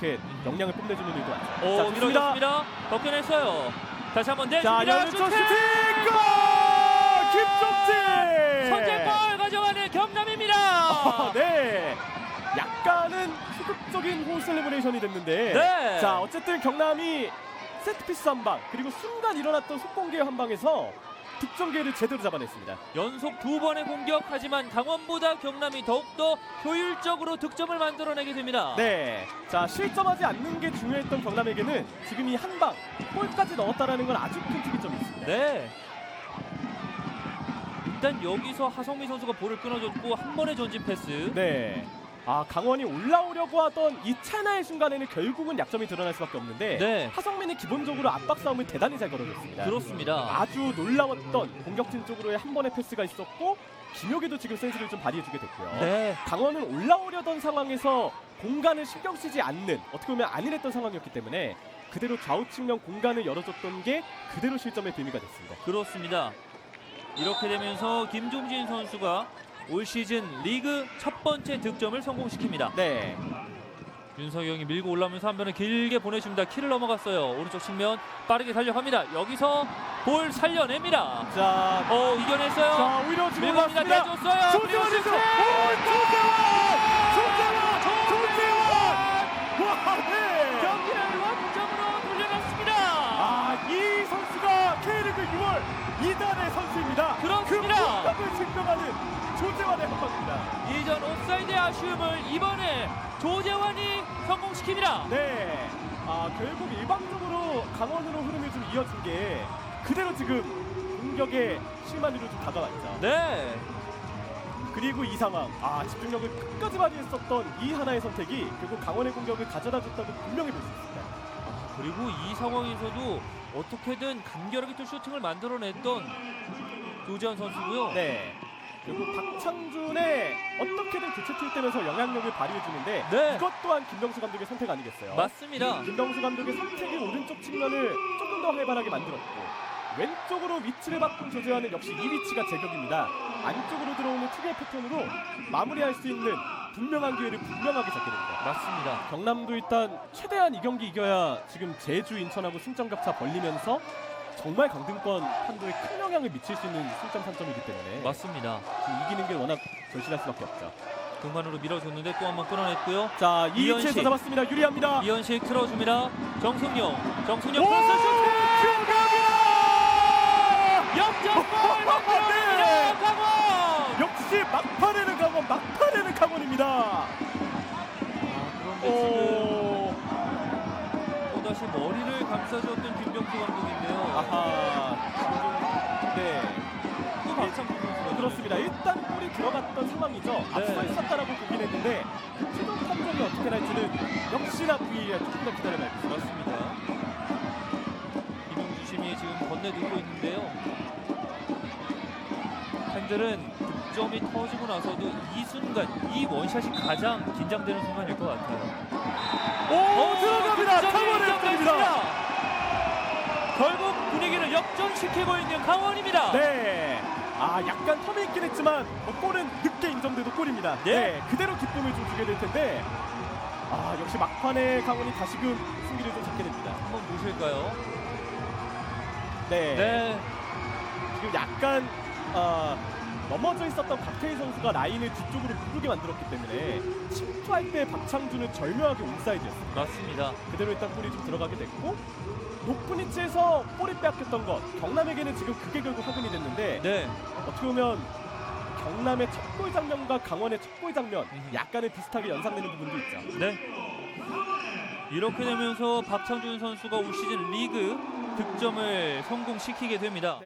이렇게 역량을 뽐내주는 일도 많죠. 오 자, 좋습니다. 밀어줬습니다. 벗겨냈어요. 다시 한번 자, 내줍니다. 연속 슈팅! 슈팅! 골! 김종진! 선제골 가져가는 경남입니다. 아, 네. 약간은 소극적인 호 셀레브레이션이 됐는데 네. 자 어쨌든 경남이 세트피스 한 방 그리고 순간 일어났던 속공기의 한 방에서 득점 기회를 제대로 잡아냈습니다. 연속 두 번의 공격 하지만 강원보다 경남이 더욱더 효율적으로 득점을 만들어내게 됩니다. 네. 자 실점하지 않는 게 중요했던 경남에게는 지금 이 한 방 골까지 넣었다라는 건 아주 큰 특이점이 있습니다. 네. 일단 여기서 하성미 선수가 볼을 끊어줬고 한 번의 전진 패스. 네. 아 강원이 올라오려고 하던 이 차나의 순간에는 결국은 약점이 드러날 수밖에 없는데 네. 하성민이 기본적으로 압박 싸움을 대단히 잘 걸어줬습니다. 그렇습니다. 아주 놀라웠던 공격진 쪽으로의 한 번의 패스가 있었고 김혁이도 지금 센스를 좀 발휘해주게 됐고요. 네. 강원은 올라오려던 상황에서 공간을 신경 쓰지 않는 어떻게 보면 안일했던 상황이었기 때문에 그대로 좌우 측면 공간을 열어줬던 게 그대로 실점의 빌미가 됐습니다. 그렇습니다. 이렇게 되면서 김종진 선수가 올 시즌 리그 첫 번째 득점을 성공시킵니다. 네, 윤석영이 밀고 올라오면서 한 번을 길게 보내줍니다. 키를 넘어갔어요. 오른쪽 측면 빠르게 달려갑니다. 여기서 볼 살려냅니다. 자, 어 이겨냈어요. 자 오히려 지금 밀고 갑니다. 올라왔습니다. 내줬어요. 조재환에서 조재환, 조재환, 조재환, 와, 네. 경기를 완점으로 돌려놨습니다. 아, 이 선수가 K리그 6월 2단의 선수입니다. 그렇습니다. 그 공격을 증명하는 조재환의 한방입니다. 이전 옵사이드의 아쉬움을 이번에 조재환이 성공시킵니다. 네. 아, 결국 일방적으로 강원으로 흐름이 좀 이어진 게 그대로 지금 공격의 실마리로 좀 다가왔죠. 네. 그리고 이 상황, 아, 집중력을 끝까지 발휘했었던 이 하나의 선택이 결국 강원의 공격을 가져다 줬다고 분명히 볼 수 있습니다. 그리고 이 상황에서도 어떻게든 간결하게 또 슈팅을 만들어냈던 조재환 선수고요. 네. 결국 박창준의 어떻게든 교체 투입되면서 영향력을 발휘해주는데 네. 이것 또한 김병수 감독의 선택 아니겠어요? 맞습니다. 김병수 감독의 선택이 오른쪽 측면을 조금 더 활발하게 만들었고 왼쪽으로 위치를 바꾼 조재환은 역시 이 위치가 제격입니다. 안쪽으로 들어오는 특유의 패턴으로 마무리할 수 있는 분명한 기회를 분명하게 잡게 됩니다. 맞습니다. 경남도 일단 최대한 이 경기 이겨야 지금 제주 인천하고 승점 격차 벌리면서 정말 강등권 판도에 큰 영향을 미칠 수 있는 승점 3점이기 때문에 맞습니다. 지금 이기는 게 워낙 절실할 수밖에 없죠. 공간으로 밀어줬는데 또 한번 끊어냈고요. 자, 이 이현식. 위치에서 잡았습니다. 유리합니다. 이현식 틀어줍니다. 정승용. 정승용 오! 크로스 슈팅! 역전골 만들어냅니다. 강원. 역시 막판에는 강원, 막판에는 강원입니다. 아, 그런데 지금 오, 또다시 머리를 감싸주었던 김병수 감독인데요. 아하, 네, 또 박찬호 선수가 그렇습니다. 일단 골이 들어갔던 상황이죠. 앞서 네. 있었다라고 보긴 했는데 최종 판정이 어떻게 날지는 역시나 VAR 조금 더 기다려봐야겠습니다. 맞습니다. 김용주 심이 지금 건네들고 있는데요. 팬들은 득점이 터지고 나서도 이 순간, 이 원샷이 가장 긴장되는 순간일 것 같아요. 오, 들어갑니다. 득점이 강원의. 골입니다. 결국 분위기를 역전시키고 있는 강원입니다. 네. 아, 약간 텀이 있긴 했지만 뭐 골은 늦게 인정돼도 골입니다. 네. 네. 그대로 기쁨을 좀 주게 될 텐데 아, 역시 막판에 강원이 다시금 승기를 좀 잡게 됩니다. 한번 보실까요? 네. 네. 지금 약간 아, 넘어져 있었던 박태희 선수가 라인을 뒤쪽으로 누르게 만들었기 때문에 침투할 때 박창준은 절묘하게 온사이드였습니다. 맞습니다. 그대로 일단 골이 좀 들어가게 됐고 높은 위치에서 볼이 빼앗겼던 것 경남에게는 지금 그게 결국 화근이 됐는데 네. 어떻게 보면 경남의 첫 골 장면과 강원의 첫 골 장면 음. 약간은 비슷하게 연상되는 부분도 있죠. 네. 이렇게 되면서 박창준 선수가 올 시즌 리그 득점을 성공시키게 됩니다.